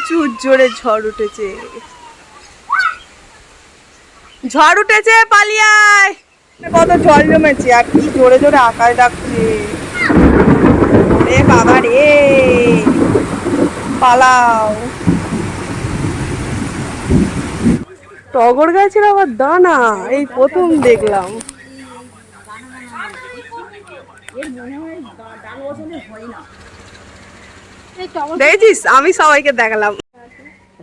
প্রচুর জোরে ঝড় উঠেছে। ঝড় উঠেছে পালিয়ায়। কত জল জমেছে আর কি জোরে জোরে আকাশ ডাকছে। রে বাবা রে পালাও। টগর গাছের আবার দানা এই প্রথম দেখলাম। দেখেছিস? আমি সবাইকে দেখালাম।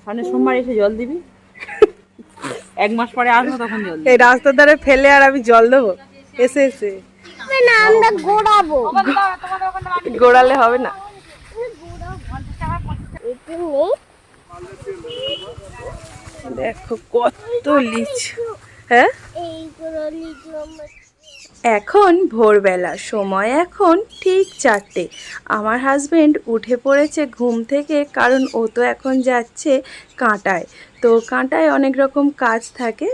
সামনে সোমবার এসে জল দিবি। এক মাস পরে আসব তখন জল এই রাস্তার ধারে ফেলে আর আমি জল দেবো। এসে এসে। না আমরা গোড়াবো। গোড়ালে হবে না। দেখো কত লিচ। হ্যাঁ? এখন ভোরবেলা, সময় এখন ঠিক চারটে। আমার হাজব্যান্ড উঠে পড়েছে ঘুম থেকে, কারণ ও তো এখন যাচ্ছে কাঁটায়। তো কাঁটায় অনেক রকম কাজ থাকে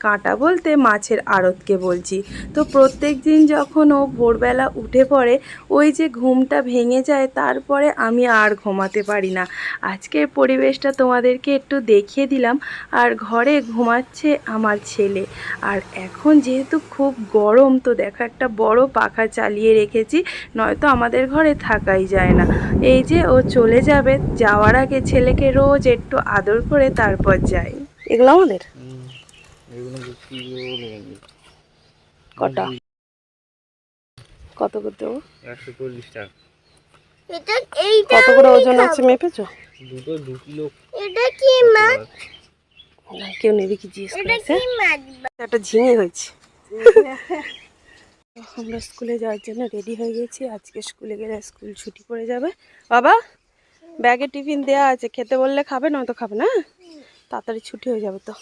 কাঁটা বলতে মাছের আড়তকে বলছি। তো প্রত্যেক দিন যখন ও ভোরবেলা উঠে পড়ে, ওই যে ঘুমটা ভেঙে যায়, তারপরে আমি আর ঘুমাতে পারি না। আজকের পরিবেশটা তোমাদেরকে একটু দেখিয়ে দিলাম। আর ঘরে ঘুমাচ্ছে আমার ছেলে। আর এখন যেহেতু খুব গরম, তো দেখো একটা বড় পাখা চালিয়ে রেখেছি, নয়তো আমাদের ঘরে থাকাই যায় না। এই যে ও চলে যাবে, যাওয়ার আগে ছেলেকে রোজ একটু আদর করে তারপর যাই। এগুলো আমাদের? কটা? কত করে দেবো? একশো চল্লিশ টাকা। কত করে ওজন আছে মেপেছো? দুটো দু কিলো। এটা কি মাছ? কেউ নেবে কি জিজ্ঞেস করেছে? একটা ঝিঙে হয়েছে। আমরা স্কুলে যাওয়ার জন্য রেডি হয়ে গেছি। আজকে স্কুলে গেলে স্কুল ছুটি পড়ে যাবে। বাবা ব্যাগে টিফিন দেওয়া আছে। খেতে বললে খাবে না তো খাবে না? তাড়াতাড়ি ছুটি হয়ে যাবে তো।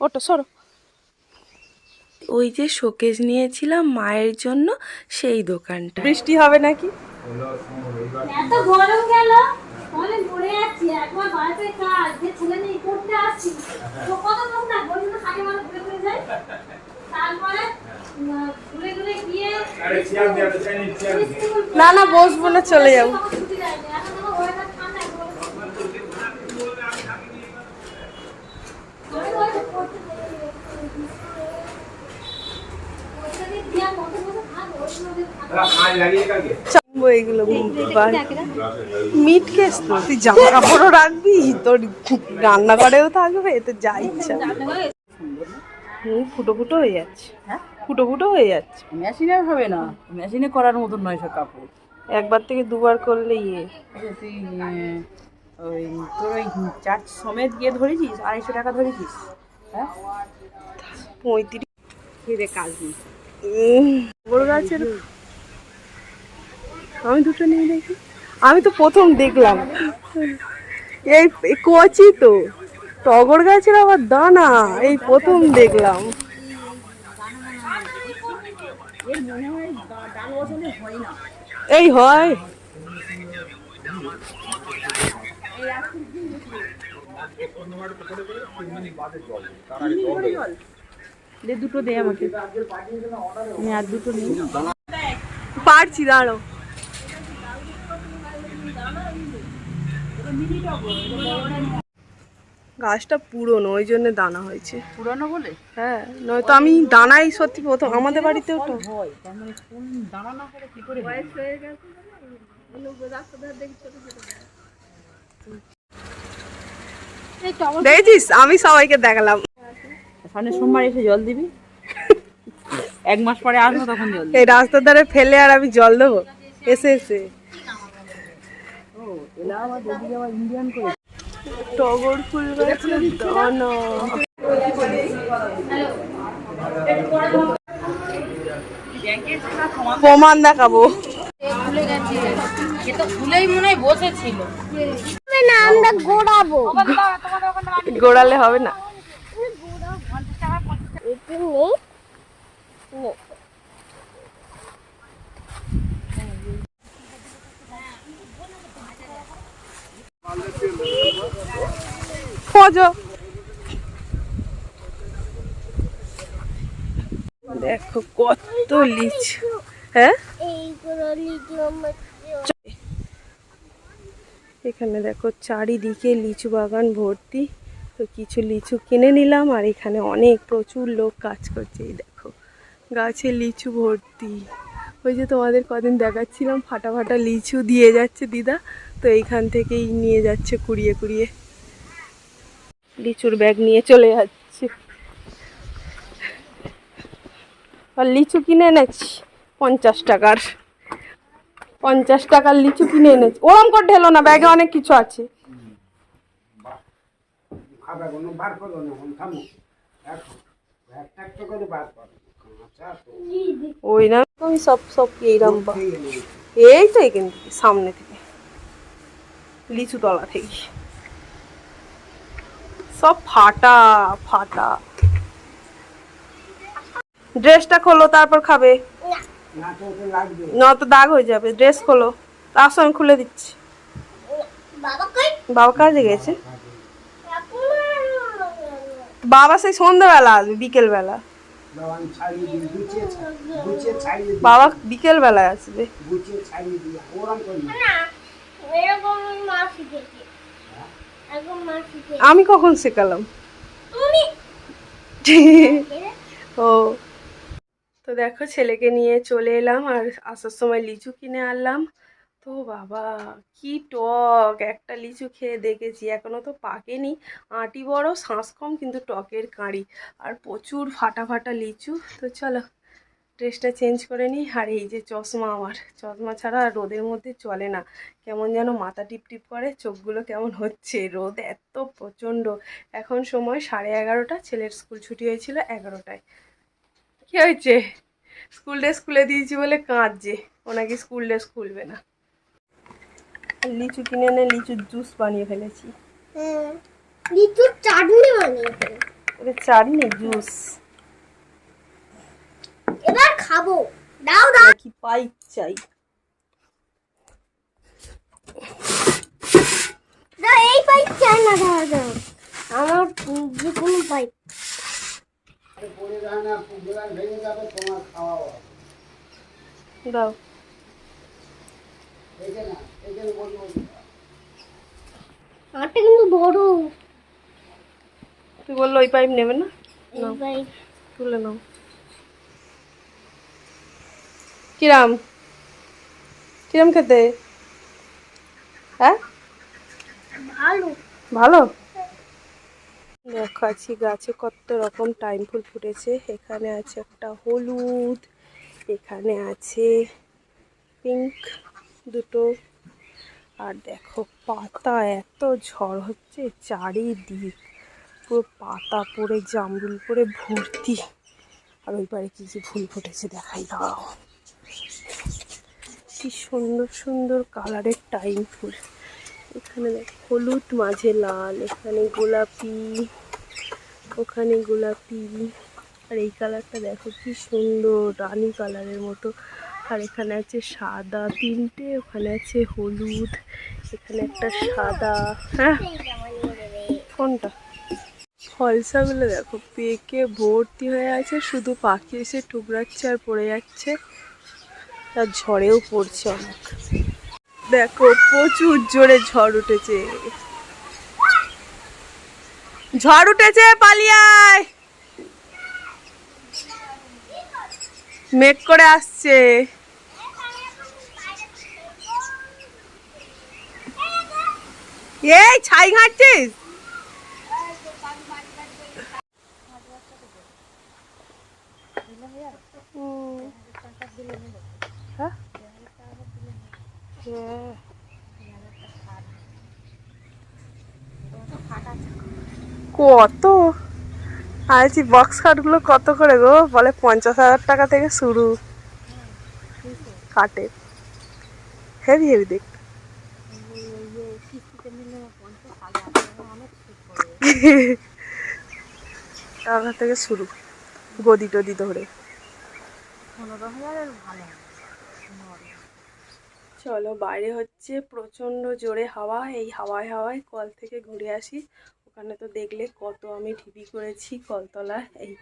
ওটো সরো। ওই যে শোকেজ নিয়েছিলাম মায়ের জন্য সেই দোকানটা। বৃষ্টি হবে নাকি? এত গরম গেল তাহলে ঘুরে যাচ্ছি একবার বাড়িতে কাজ যে ছেলে নেই করতে আসছি। তো কত লোক না বলি না খাটে মানে ঘুরে ঘুরে যায়। তারপরে ঘুরে ঘুরে গিয়ে না না বসবো না চলে যাব তখন ছুটি দেয়নি এখন আমার ওয়েদার ঠান্ডা একবার আমি ওই যে পড়তে পড়তে দিয়ে মতো মতো থাকব ওই মধ্যে থাকব চাইব এগুলো মিট কেস তো? তুই জামা কাপড়ও রাখবি তোর রান্নাঘরেও থাকবে এতে যা ইচ্ছা। হুম ফুটো ফুটো হয়ে যাচ্ছে। হ্যাঁ? ফুটো ফুটো হয়ে যাচ্ছে। মেশিনে হবে না। মেশিনে করার মতন নয় সব কাপড়। একবার থেকে দুবার করলে ইয়ে। তুই ওই তোর ওই চার্জ সমেত গিয়ে ধরেছিস আড়াইশো টাকা ধরেছিস। হ্যাঁ? পঁয়ত্রিশ। কাজ নেই। বড় গাছের আমি দুটো নিয়ে দেখি। আমি তো প্রথম দেখলাম। এই কচি তো। টগর গাছের আবার দানা। এই প্রথম দেখলাম। এই হয়। দুটো দে আমাকে। আর দুটো নিই। পারছি দাঁড়ো গাছটা পুরনো ওই জন্য দানা হয়েছে। পুরানো বলে? হ্যাঁ নয়তো আমি দানাই সত্যি প্রথম আমাদের বাড়িতেও তো। তার কোন দানা না করে কি করে হয়? দেখেছিস আমি সবাইকে দেখালাম। সামনে সোমবার এসে জল দিবি। এক মাস পরে আসব তখন জল এই রাস্তার ধারে ফেলে আর আমি জল দেবো। এসে এসে। টগর ফুল গাছের দানা প্রমাণ দেখাবো না আমরা গোড়াবো গোড়ালে হবে না দেখো কত লিচু। হ্যাঁ? এখানে দেখো চারিদিকে লিচু বাগান ভর্তি। তো কিছু লিচু কিনে নিলাম আর এখানে অনেক প্রচুর লোক কাজ করছে। এই দেখো, গাছে লিচু ভর্তি। ওই যে তোমাদের কদিন দেখাচ্ছিলাম ফাটা ফাটা লিচু দিয়ে যাচ্ছে দিদা। তো এইখান থেকেই নিয়ে যাচ্ছে কুড়িয়ে কুড়িয়ে। লিচুর ব্যাগ নিয়ে চলে যাচ্ছে। আর লিচু কিনে এনেছি পঞ্চাশ টাকার। পঞ্চাশ টাকার লিচু কিনে এনেছি। ওরম করে ঢেলো না ব্যাগে অনেক কিছু আছে। আচ্ছা তো ওই না আমি সব সব এইরকম বা- খেয়ে এই তো এখান থেকে সামনে থেকে। লিচু তলা থেকে। সব ফাটা ফাটা। ড্রেসটা খোলো তারপর খাবে। না তো নয়তো দাগ হয়ে যাবে ড্রেস খোলো। আসো আমি খুলে দিচ্ছি। বাবা কাজে গেছে? বাবা সেই সন্ধ্যাবেলা আসবে বিকেলবেলা। বাবা বিকেলবেলায় আসবে। আমি কখন শেখালাম? ও। তো দেখো ছেলেকে নিয়ে চলে এলাম আর আসার সময় লিচু কিনে আনলাম। তো বাবা কি টক! একটা লিচু খেয়ে দেখেছি। এখনও তো পাকেনি। আঁটি বড় শাঁস কম কিন্তু টকের কাঁড়ি। আর প্রচুর ফাটা ফাটা লিচু। তো চলো ড্রেসটা চেঞ্জ করে নিই। আর এই যে চশমা আমার চশমা ছাড়া আর রোদের মধ্যে চলে না। কেমন যেন মাথা টিপ টিপ করে চোখগুলো কেমন হচ্ছে। রোদ এত প্রচণ্ড। এখন সময় সাড়ে এগারোটা ছেলের স্কুল ছুটি হয়েছিল এগারোটায়। কী হয়েছে? স্কুল ড্রেস খুলে দিয়েছি বলে কাঁদছে। ওনাকে স্কুল ড্রেস খুলবে না। লিচু কিনে এনে লিচুর জুস বানিয়ে ফেলেছি। লিচুর চাটনি বানিয়েছে ওটা চাটনি জুস। এবার খাব। দাও দাও। কি পাইপ চাই। দাও এই পাইপ চাই না দাও দাও। আমার যে কোনো পাইপ। দাও। এখানে এখানে বলব আটা কিন্তু বড়। তুই বলল ওই পাইপ নেবে না? তুলে নাও। কিরাম? কিরাম খেতে? হ্যাঁ? ভালো ভালো? দেখো আছি গাছে কত রকম টাইম ফুল ফুটেছে। এখানে আছে একটা হলুদ এখানে আছে পিঙ্ক দুটো। আর দেখো পাতা এত ঝড় হচ্ছে চারিদিক। পুরো পাতা পড়ে জামরুল পড়ে ভর্তি। আর ওই পারে কী কী ফুল ফুটেছে দেখাই দাও। কি সুন্দর সুন্দর কালারের টাইম ফুল। এখানে দেখ, হলুদ, মাঝে লাল, এখানে গোলাপি, ওখানে গোলাপি। আর এই কালারটা দেখো, কি সুন্দর, রানী কালারের মতো। আর এখানে আছে সাদা তিনটে, ওখানে আছে হলুদ, এখানে একটা সাদা। হ্যাঁ? কোনটা? ফলসাগুলো দেখো, পেকে ভর্তি হয়ে আছে, শুধু পাখি এসে টুকরাচ্ছে আর পড়ে যাচ্ছে। আর ঝড়েও পড়ছে অনেক। দেখো, প্রচুর জোরে ঝড় উঠেছে। ঝড় উঠেছে পালিয়ায় মেঘ করে আসছে। এই, ছাই ঘাটছিস? হুম। কত? আইছি বক্স খাটগুলো কত করে গো? বলে পঞ্চাশ হাজার টাকা থেকে শুরু। কাটে। হেভি হেভি দেখ টাকা থেকে শুরু। গদি টদি ধরে। চলো বাইরে হচ্ছে প্রচণ্ড জোরে হাওয়া, এই হাওয়ায় হাওয়ায় কল থেকে ঘুরে আসি। ওখানে তো দেখলে কত আমি ঢিপি করেছি কলতলা এই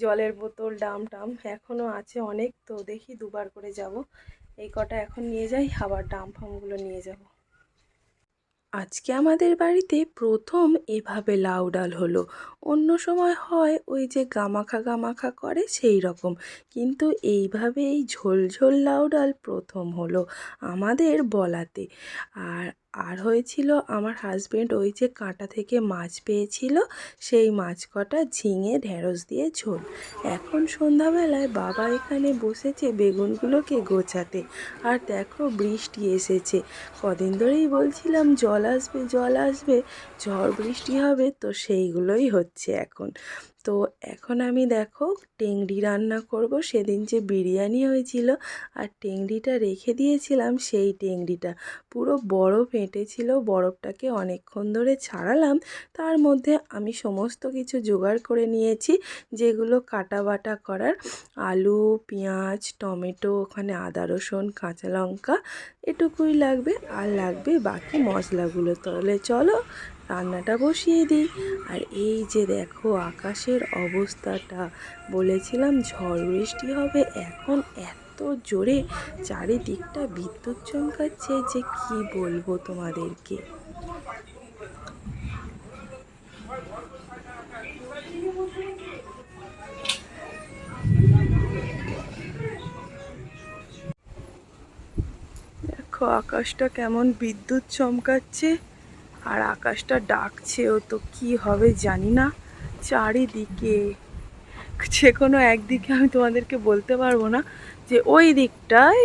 জলের বোতল, ডাম টাম এখনও আছে অনেক, তো দেখি দুবার করে যাব। এই কটা এখন নিয়ে যাই, আবার ডাম ফামগুলো নিয়ে যাব। আজকে আমাদের বাড়িতে প্রথম এভাবে লাউ ডাল হলো। অন্য সময় হয় ওই যে গামাখা গামাখা করে সেই রকম। কিন্তু এইভাবে এই ঝোল ঝোল লাউ ডাল প্রথম হলো আমাদের বলাতে। আর আর হয়েছিল আমার হাজবেন্ড ওই যে কাঁটা থেকে মাছ পেয়েছিল, সেই মাছ কটা ঝিঙে, ঢেঁড়স দিয়ে ঝোল। এখন সন্ধ্যাবেলায় বাবা এখানে বসেছে বেগুনগুলোকে গোছাতে। আর দেখো বৃষ্টি এসেছে। কদিন ধরেই বলছিলাম, জল আসবে জল আসবে, ঝড় বৃষ্টি হবে। তো সেইগুলোই হচ্ছে এখন। তো এখন আমি দেখো টেংরি রান্না করব। সেদিন যে বিরিয়ানি হয়েছিল আর টেংরিটা রেখে দিয়েছিলাম সেই টেংরিটা পুরো বরফ এঁটেছিল, বরফটাকে অনেকক্ষণ ধরে ছাড়ালাম। তার মধ্যে আমি সমস্ত কিছু জোগাড় করে নিয়েছি, যেগুলো কাটা বাটা করার। আলু, পেঁয়াজ, টমেটো, ওখানে আদা, রসুন, কাঁচা লঙ্কা, এটুকুই লাগবে। আর লাগবে বাকি মশলাগুলো। তাহলে চলো রান্নাটা বসিয়ে দিই। আর এই যে দেখো আকাশের অবস্থাটা, বলেছিলাম ঝড় বৃষ্টি হবে, এখন এত জোরে চারিদিকটা বিদ্যুৎ চমকাচ্ছে যে কি বলব তোমাদেরকে। দেখো আকাশটা কেমন বিদ্যুৎ চমকাচ্ছে। আর আকাশটা ডাকছেও তো কি হবে জানি না। চারিদিকে যে কোনো একদিকে আমি তোমাদেরকে বলতে পারব না যে ওই দিকটায়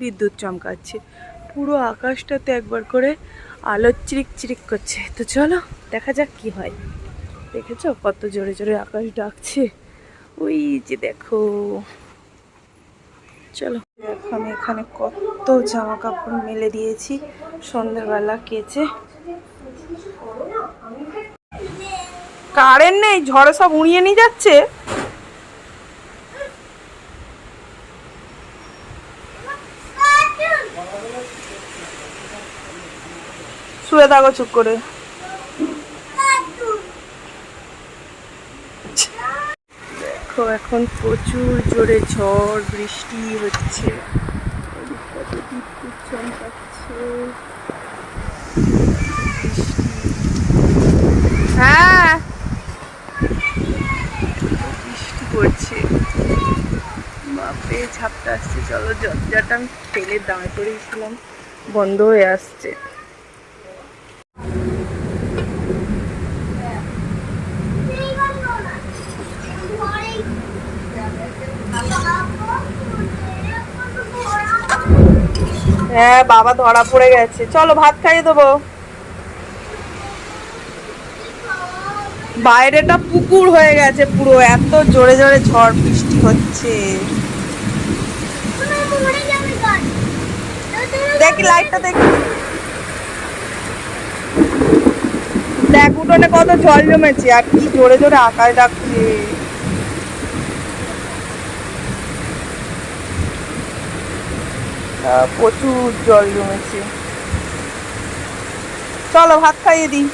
বিদ্যুৎ চমকাচ্ছে। পুরো আকাশটাতে একবার করে আলো চিরিক চিরিক করছে। তো চলো, দেখা যাক কি হয়। দেখেছ কত জোরে জোরে আকাশ ডাকছে? ওই যে দেখো। চলো। এখন এখানে কত জামা কাপড় মেলে দিয়েছি। সন্ধ্যাবেলা কেচে কারেন্ট নেই, ঝড়ে সব উড়িয়ে নিয়ে যাচ্ছে। শুয়ে থাকো চুপ করে। দেখো, এখন প্রচুর জোরে ঝড়, বৃষ্টি হচ্ছে। হ্যাঁ বৃষ্টি পড়ছে বাপরে ঝাপটা আসছে, চলো দরজাটা আমি ফেলে দাঁড় করেছিলাম বন্ধ হয়ে আসছে। হ্যাঁ বাবা ধরা পড়ে গেছে। চলো ভাত খাইয়ে দেবো। বাইরেটা পুকুর হয়ে গেছে পুরো, এত জোরে জোরে ঝড় বৃষ্টি হচ্ছে। দেখি লাইটটা দেখি। দেখ উঠোনে কত জল জমেছে আর কি জোরে জোরে আকাশ ডাকছে। প্রচুর জল জমেছে। চলো ভাত খাইয়ে দিই।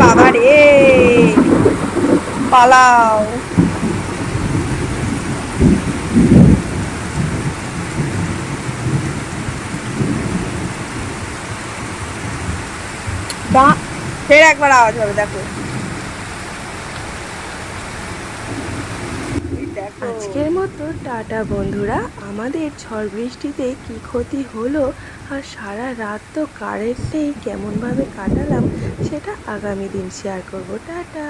বাবা রে। পালাও। ফের একবার আওয়াজ হবে, দেখো। আজকের মতো টাটা, বন্ধুরা। আমাদের ঝড় বৃষ্টিতে কি ক্ষতি হলো আর সারা রাত তো কারেন্ট নেই, কেমনভাবে কাটালাম, সেটা আগামী দিন শেয়ার করব। টাটা।